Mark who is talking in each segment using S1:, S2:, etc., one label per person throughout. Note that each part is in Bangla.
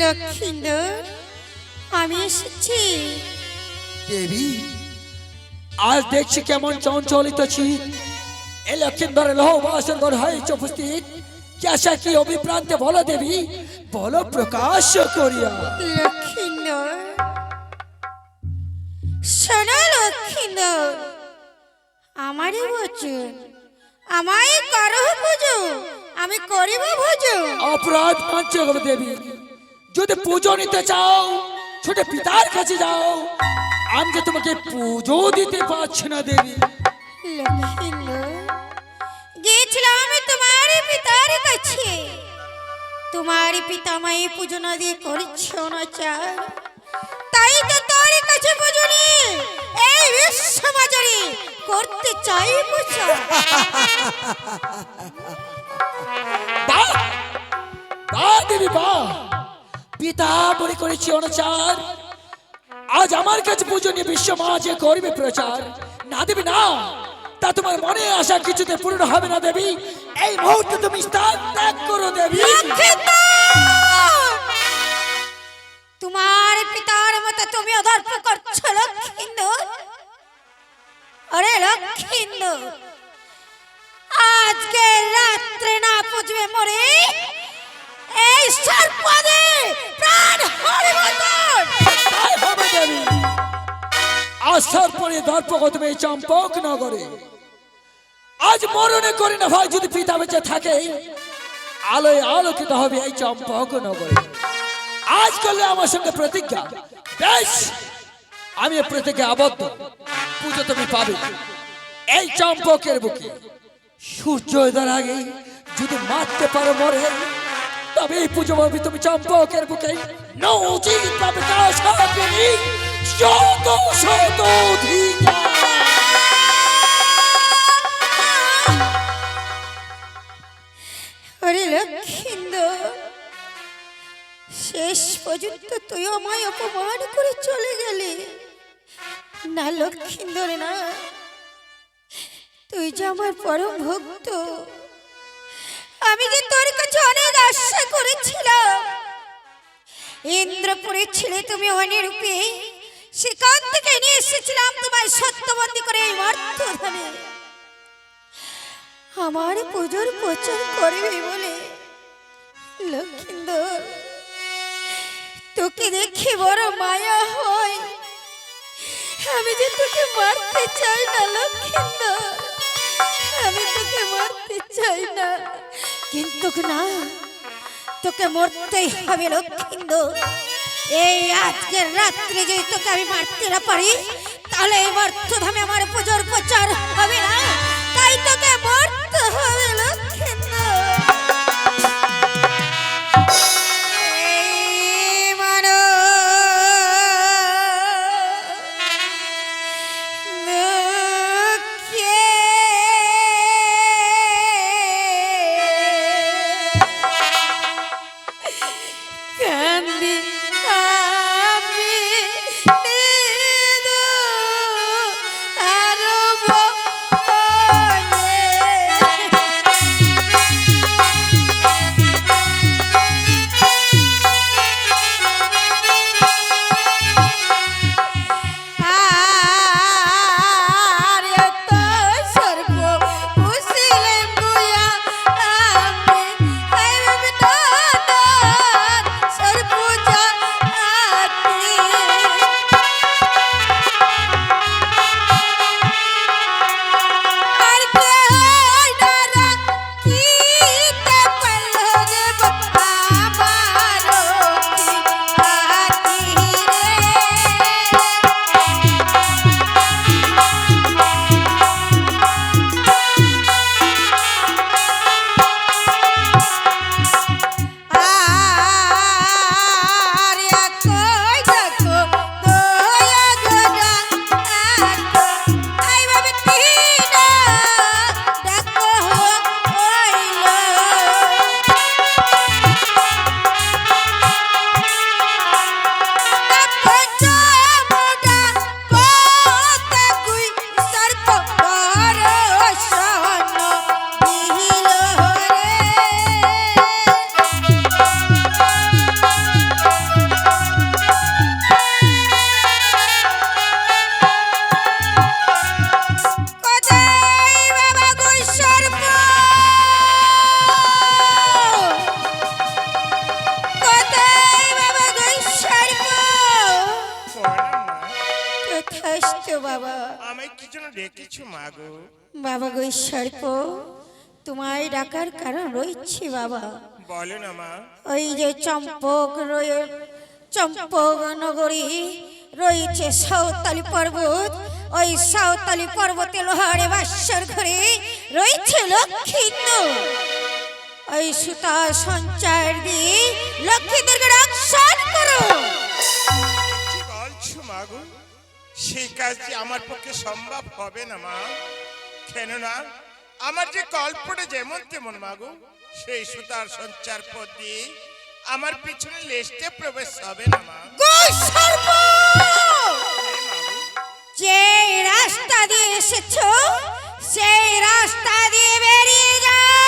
S1: লক্ষিন্দর আমি এসেছি।
S2: দেবী আজ দেখছি কেমন চঞ্চলিত ছি এ লক্ষিন্দরের লৌহ বাসন ঘর হয়েছে উপস্থিত। কেসা কি অভিপ্রান্তে বলো দেবী বলো প্রকাশ করিয়া।
S1: লক্ষিন্দর শোনো লক্ষিন্দর আমারই বচন আমায় করহ পুজো আমি করিব ভোজন।
S2: অপরাধ মানছে দেবী যদি পুজো নিতে চাও ছোট পিতার কাছে যাও আমি যে তোমাকে পুজো দিতে পারছি না দেবী।
S1: গিয়েছিলাম আমি তোমার পিতার কাছে। তোমার পিতা পুজো না দিয়ে করছে অনাচার তাই তো তোর কাছে পুজো এই করতে চাই পূজা
S2: বাহ দেবী বাহ। পিতা মনে করেছি অনাচার। আজ আমার কাছে পুজো নিয়ে বিশ্ব মাঝে করবে প্রচার। না দেবে না, তা তোমার মনে আসা কিছুতে পূর্ণ হবে না দেবী। এই মুহূর্তে তুমি স্থান ত্যাগ করো দেবী।
S1: তোমার পিতার মতো তুমি অদর্প করছ, লক্ষিন্দর। আরে লক্ষিন্দর, আজকে রাত্রে না পুজবে মরে? এই সর্পদে প্রাণ হরিব
S2: তাই হবে দেবী আসার পরে দর্পগত এই চম্পক নগরে। আজ মরণে করি না ভাই, যদি পিতা বেঁচে থাকে, আলোয় আলোকিত হবে এই চম্পক নগরে। আজ করলে আমার সঙ্গে প্রতিজ্ঞা। বেশ, আমি এ প্রতিজ্ঞা আবদ্ধ। পুজো তুমি পাবে। এই চম্পকের বুকে সূর্য উদয়ের আগে যদি মারতে পারো মরে তবে এই পুজো পাবে তুমি চম্পকের বুকে
S1: শেষ পর্যন্ত তুই আমায় অপমান করে চলে গেলি। না লক্ষিন্দর, না। তুই যে আমার পরম ভক্ত আমি যে তোর কাছে অনেক আশা করেছিলাম। ইন্দ্রপুরের ছেলে তুমি অনিরূপে, সেখান থেকে নিয়ে এসেছিলাম তোমায় সত্যবন্দি করে এই মর্তধামে আমার পুজোর প্রচার করবে বলে, লক্ষিন্দর, তোকে দেখে বড় মায়া হয়। আমি যে তোকে মারতে চাই না, লক্ষিন্দর। আমি তোকে মরতে চাই না। কিন্তু না, তোকে মরতেই হবে লক্ষিন্দর এই আজকের রাত্রে যদি তোকে আমি মারতে না পারি, তাহলে এই মর্তধামে আমার পুজোর প্রচার হবে না। তাই তোকে মরতে হবে। ডাকার কারণ রয়েছে বাবা।
S3: বলো না মা।
S1: ওই যে চম্পক রয়ে চম্পক নগরী রয়েছে সাঁওতালি পর্বত। ওই সাঁওতালি পর্বতে লোহারে বাসর ঘরে রয়েছে লক্ষ্মীন্দ ওই সুতা সঞ্চার দিয়ে লক্ষ্মী দুর্গা রক্ষণ করো।
S3: কি বলছো মাগো সেই কাজ আমার পক্ষে সম্ভব হবে না মা। কেননা আমার যে কল্পটা যেমন তেমন মাগু, সেই সুতার সঞ্চার দিয়ে আমার পিছনে লেস্টে প্রবেশ হবে না মা।
S1: যে রাস্তা দিয়ে এসেছ, সেই রাস্তা দিয়ে বেরিয়ে যাও।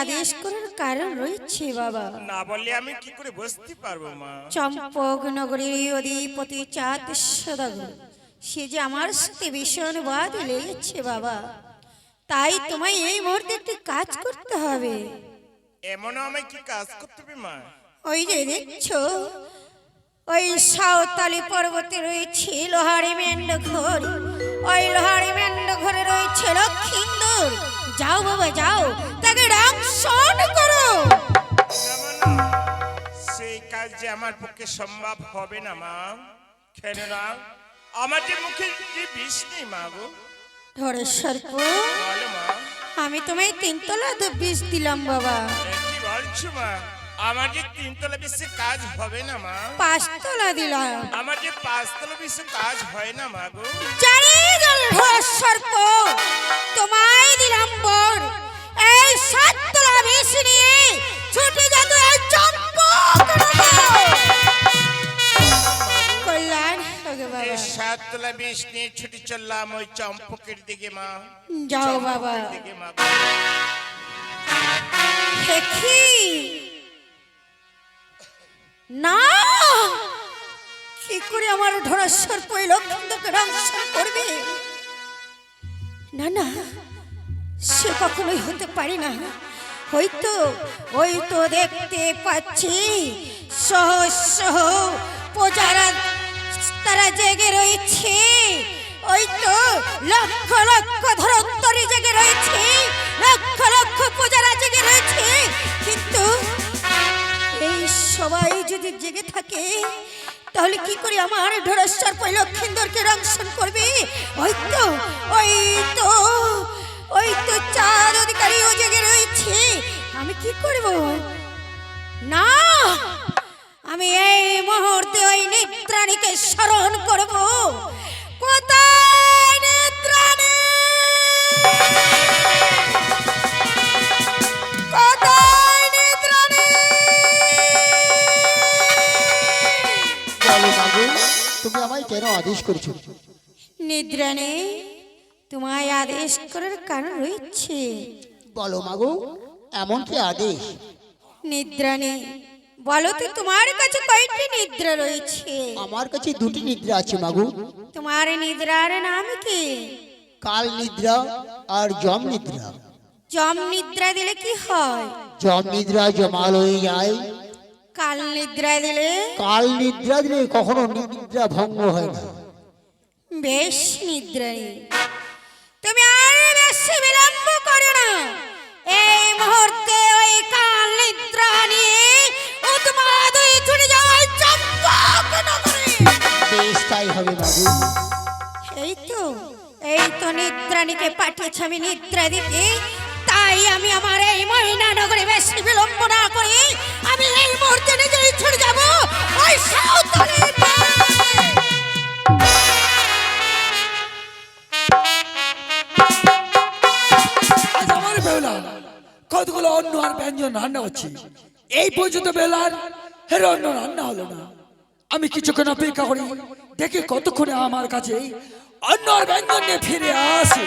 S3: আদেশ
S1: করার কারণ রয়েছে বাবা।
S3: না বললে আমি কি করে বসতে পারব মা?
S1: চম্পক নগরীর অধিপতি চাঁদ সদাগর সে যে আমার সাথে ভীষণ বাদ লেগেছে বাবা। তাই তোমায় এই মুহূর্তে একটি কাজ করতে হবে।
S3: এমনও আমায় কি কাজ করতে হবে মা?
S1: ওই যে দেখছ ওই সাঁওতালি পর্বতে রয়েছে লোহারি মেন্ড ঘর ওই লোহারি মেন্ড ঘরে রয়েছে লক্ষিন্দর যাও বাবা যাও। তাকে রক্ষণ করো।
S3: সেই কাজ যে আমার পক্ষে সম্ভব হবে না মা। কেননা আমার যে মুখে যে বিষ নেই মা গো।
S1: ধরে সর্প। আমি তোমায় তিনতলা বিষ দিলাম বাবা।
S3: কি বলছো মা? আমার যে তিনতলা বিশ্বে কাজ হবে না মা।
S1: পাঁচতলা দিলাম
S3: আমার যে পাঁচতলা বিশ্বে কাজ হয় না মা গো।
S1: জানি সর্প তোমায় দিলাম বর। এই সাততলা বিষ নিয়ে ছুটে যাতে এই চম্পক। কল্যাণ
S3: এই সাততলা বিষ নিয়ে ছুটি চললাম ওই চম্পকের দিকে মা।
S1: যাও বাবা।
S3: দিকে মা।
S1: দেখি না! কি করে আমার ধরাশ্বর পই লক্ষণকে রংসন করবে? না না, সে কখনোই হতে পারে না। হয়তো ওই তো দেখতে পাচ্ছি সহ সহ প্রজারা তারা জেগে রয়েছে। ওই তো লক্ষ লক্ষ ধরন্তরী জেগে রয়েছে, লক্ষ লক্ষ প্রজারা জেগে রয়েছে। কিন্তু সবাই যদি জেগে থাকে, তাহলে কি করে আমার ঢোরেশ্বর পয় লক্ষিন্দরকে রংশন করবে? ওই তো ওই তো ওই তো চাঁদ অধিকারীও জেগে রয়েছে। আমি কি করব? না, আমি এই মুহূর্তে ওই নিদ্রাণীকে স্মরণ করব। কোথায় নিদ্রাণী কোথায়?
S4: তুমি আমায় কেন আদেশ করেছ?
S1: নিদ্রাণী তোমায় আদেশ করার কারণ রয়েছে।
S4: বলো মাগো এমন কি আদেশ?
S1: নিদ্রাণী বলো তো তোমার কাছে কয়টি নিদ্রা রয়েছে?
S4: আমার কাছে দুটি নিদ্রা আছে মাগো।
S1: তোমার নিদ্রার নাম কি?
S4: কাল নিদ্রা আর জম নিদ্রা।
S1: জম নিদ্রা দিলে কি হয়?
S4: জম নিদ্রা জমাল হয়ে যায়
S1: কাল নিদ্রা দিলে?
S4: কাল নিদ্রা দিলে কখনো নিদ্রা ভঙ্গ হয় না।
S1: বেশ নিদ্রাই তুমি আর বেশি বিলম্ব করো না। এই মুহূর্তে ওই কাল নিদ্রা নিয়ে ও তোমার দুই যাওয়ার চম্পক নগরে।
S4: বেশ তাই হবে বাবু।
S1: এই তো এই তো নিদ্রাণীকে পাঠিয়েছি আমি নিদ্রা দিতে। তাই আমি আমার এই মহিনা নগরে বেশি বিলম্ব না করি আমি এই মুহূর্তে নিজেই ছুটে যাব। ওই
S2: কতগুলো অন্য আর ব্যঞ্জন রান্না হচ্ছে এই পর্যন্ত বেলার হের অন্য রান্না হলো না। আমি কিছুক্ষণ অপেক্ষা করি, দেখে কতক্ষণে আমার কাছে অন্য আর ব্যঞ্জন নিয়ে ফিরে আসে।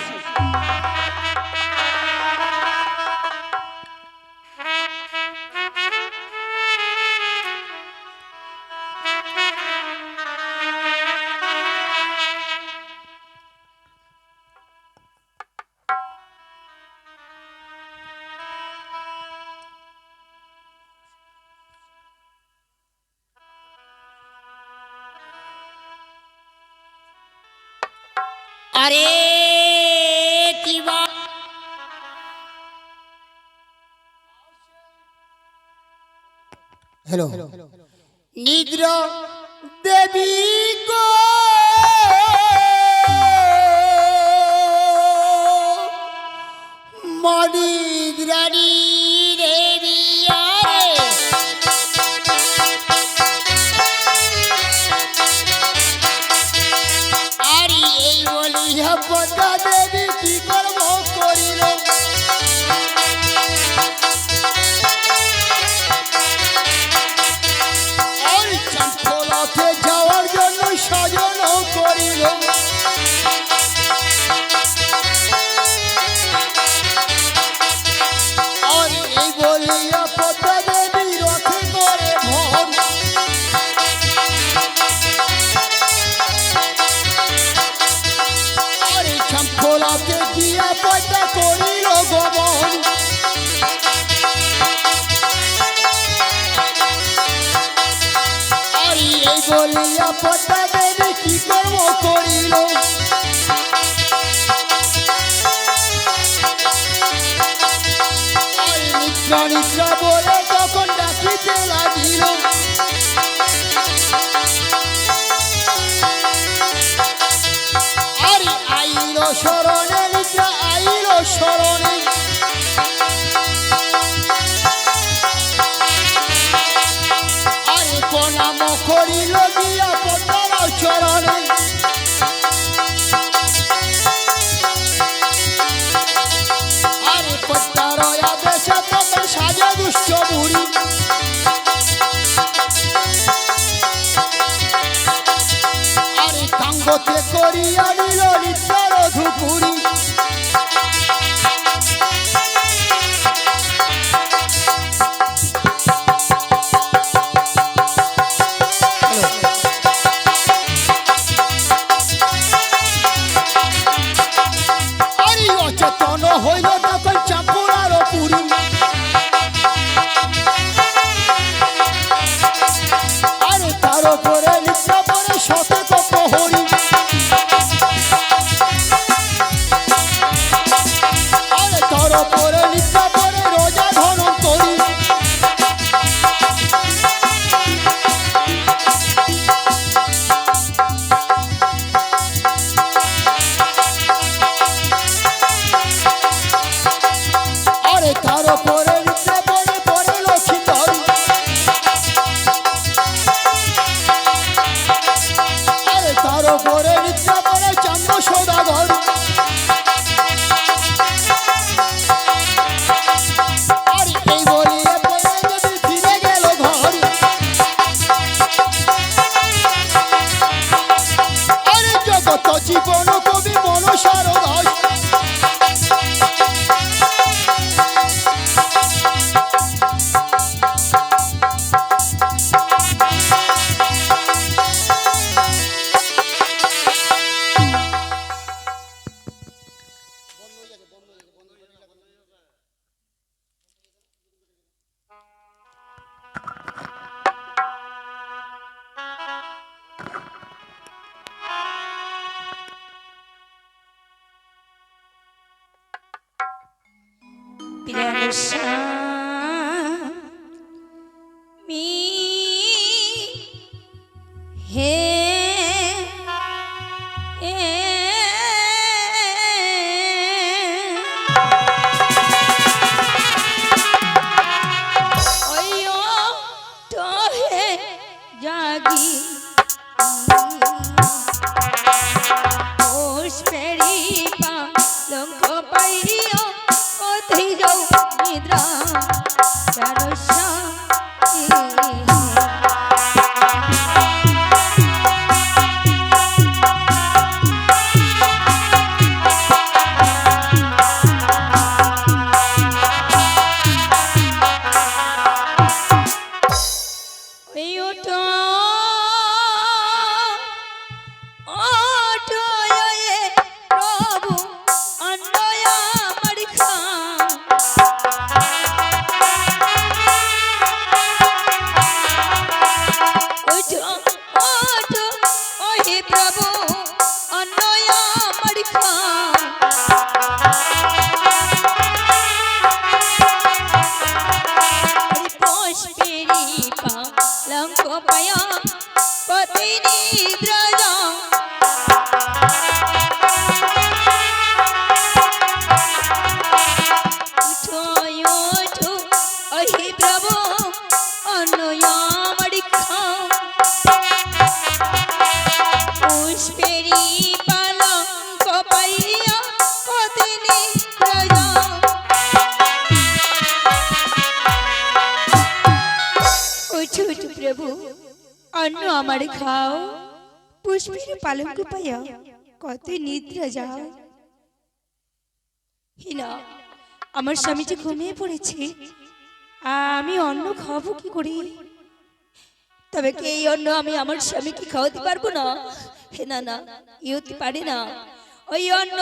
S4: হ্যালো
S5: নিদ্র দেবী কাঁদতে লাগিল আরে আইল শরণে নিদ্রা আইল শরণে আরে প্রণাম করিল দিয়া পদ্মার চরণে। সঙ্গতে করিয়া নিল
S6: Piranga ওই পালঙ্ক পাইয়া কত নিদ্রা যাও হিনা আমার স্বামী যে ঘুমিয়ে পড়েছে আমি অন্য খাব কি করি? তবে কি এই অন্ন আমি আমার স্বামীকে খাওয়াতে পারব না? হে না না ই হতে পারে না। ওই অন্ন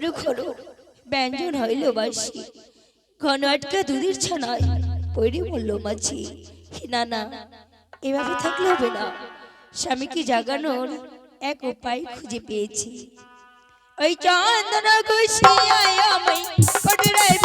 S6: খরু খরু ব্যঞ্জন হইল বাসি ঘন আটকা দুধের ছানায় পৈরি মূল্য মাছি না না এভাবে থাকলে হবে না। স্বামীকে জাগানোর এক উপায় খুঁজে পেয়েছি। ওই চন্দন ঘুষিয়ায় আমি কটরাই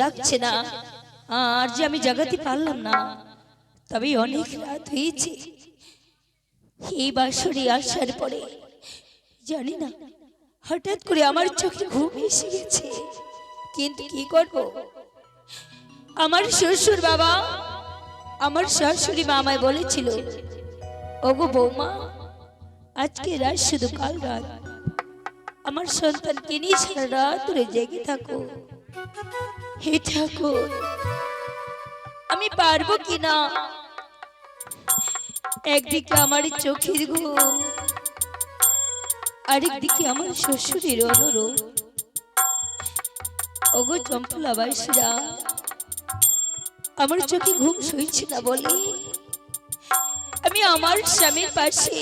S6: যাচ্ছে না। আর যে আমি জাগাতে পারলাম না তবে অনেক রাত হয়েছে। এই বাসরে আসার পরে, জানি না, হঠাৎ করে আমার চোখে ঘুম এসে গেছে। কিন্তু কি করব? আমার শ্বশুর বাবা, আমার শাশুড়ি মা আমায় বলেছিল, ওগো বৌমা, আজকে রাত শুধু কাল রাত। আমার সন্তানকে নিয়ে সারা রাত জেগে থাকো। হে ঠাকুর, আমি পারব কি না একদিকে আমার চোখের ঘুম, আরেকদিকে আমার শ্বশুরের অনুরোধ। ওগো চম্পলা বাইশরা, আমার চোখে ঘুম সইছে না বলে? আমি আমার স্বামীর পাশে,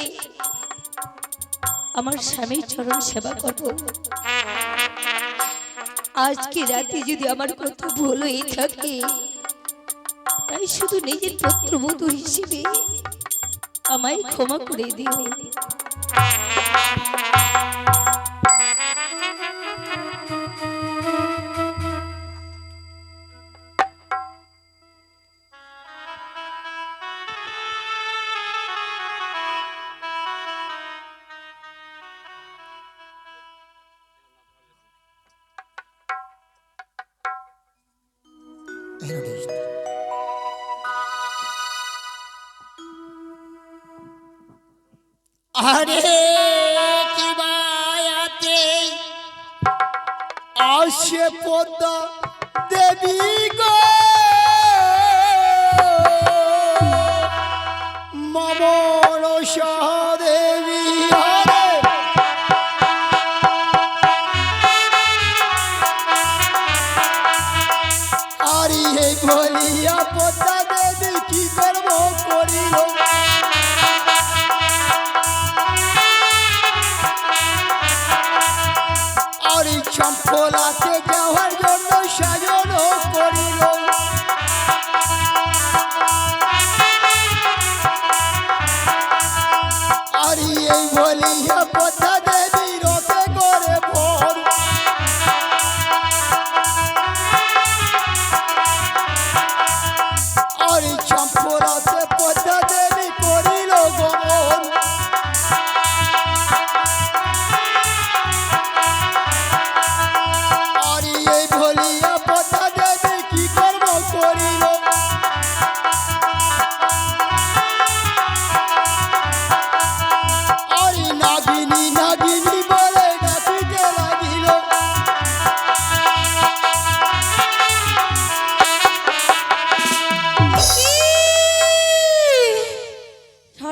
S6: আমার স্বামীর চরণ সেবা করব। আজকে রাতে যদি আমার কথা ভুল হয়ে থাকে, তাই শুধু নিজের পুত্রবধূ হিসেবে আমায় ক্ষমা করে দিও।
S5: আরে কি মায়াতে আসে পদ্মা দেবী গো মমন দেবী এই চম্পলাতে যাওয়ার জন্য সাজন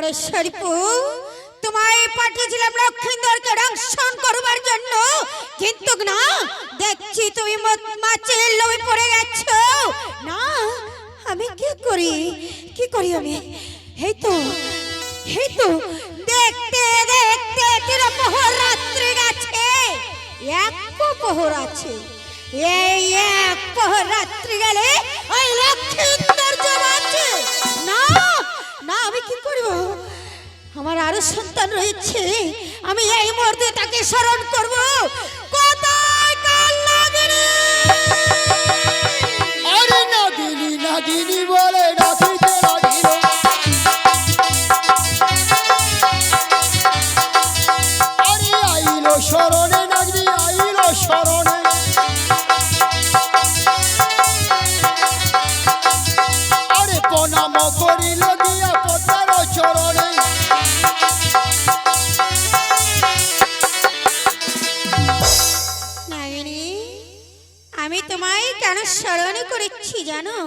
S1: সরেশ্বরীপু তোমায় পাঠিয়েছিলাম লক্ষিন্দরকে রংশন করবার জন্য। কিন্তু না, দেখছি তুমি মাছের লোভে পড়ে গেছো। না, আমি কি করি? কি করি আমি? এই তো এই তো, দেখতে দেখতে তিরপহর রাত্রি গেছে। এক প্রহর আছে এই এক প্রহর রাত্রি গেলে ওই লক্ষিন্দর আছে। না! না, আমি কি করব? আমার আরও সন্তান রয়েছে, আমি এই মুহূর্তে তাকে স্মরণ করব। কোথায় কাল
S5: আরে নাগিনী নাগিনী বলে নাগিনী
S1: লাগিল। জানো?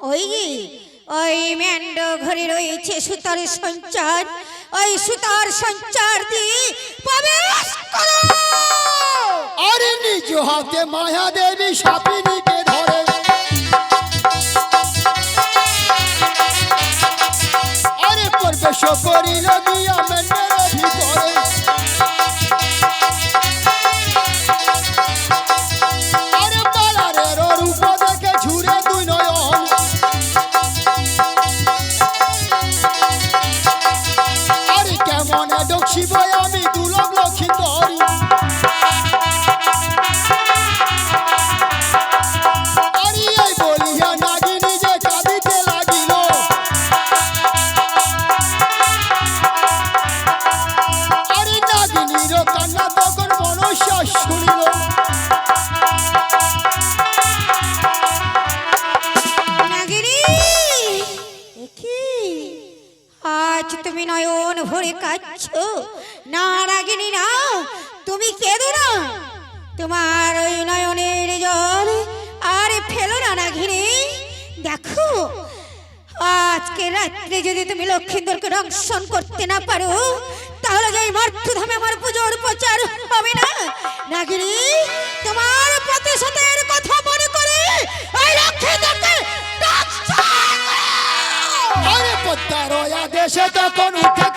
S1: ওই যে, ওই ম্যান্ড ঘরে রয়েছে সুতার সঞ্চার। ওই সুতার সঞ্চার দিয়ে প্রবেশ করো!
S5: আরে নিজ হাতে মায়া দেবী সাপিনীকে ধরে। আরে প্রবেশ করিল
S1: আজকে রাত্রে যদি তুমি লক্ষ্মীন্দরকে রংশন করতে না পারো, তাহলে যে মর্থধামে আমার পুজোর প্রচার হবে না নাগিনী, তোমার প্রতিশোধের কথা মনে করে ওই লক্ষ্মীন্দরকে!
S5: আরে পদ্মারয়া দেশে তখন উঠে